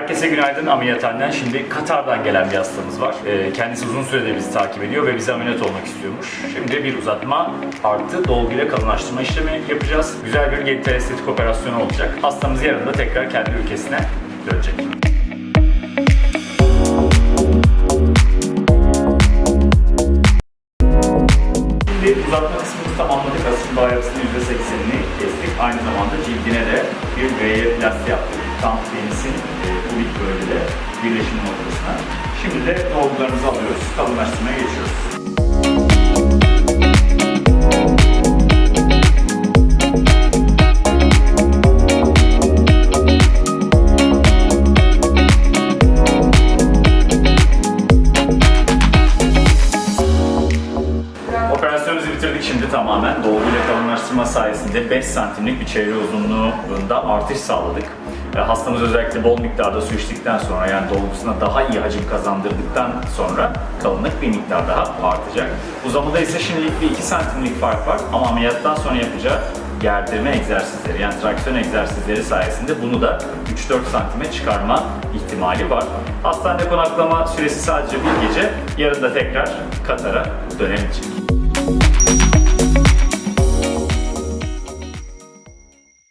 Herkese günaydın ameliyathaneden. Şimdi Katar'dan gelen bir hastamız var. Ee, kendisi uzun süredir bizi takip ediyor ve bize ameliyat olmak istiyormuş. Şimdi bir uzatma artı dolgu ile kalınlaştırma işlemi yapacağız. Güzel bir genital estetik operasyonu olacak. Hastamız yarın da tekrar kendi ülkesine dönecek. Şimdi uzatma kısmını tamamladık. Asıl bayasının %80'ini kestik. Aynı zamanda cildine de bir VY plasti yaptık. Tam penisin bölgede birleşim noktasına. Şimdi de dolgularımızı alıyoruz. Kalınlaştırmaya geçiyoruz. Operasyonumuzu bitirdik şimdi tamamen. Dolgu ile kalınlaştırma sayesinde 5 santimlik bir çevre uzunluğunda artış sağladık. E, Hastamız özellikle bol miktarda su içtikten sonra yani dolgusuna daha iyi hacim kazandırdıktan sonra kalınlık bir miktar daha artacak. Uzamada ise şimdilik bir 2 santimlik fark var ama ameliyattan sonra yapacağı gerdirme egzersizleri yani traksiyon egzersizleri sayesinde bunu da 3-4 santime çıkarma ihtimali var. Hastanede konaklama süresi sadece bir gece. Yarın da tekrar Katar'a dönemeyecek.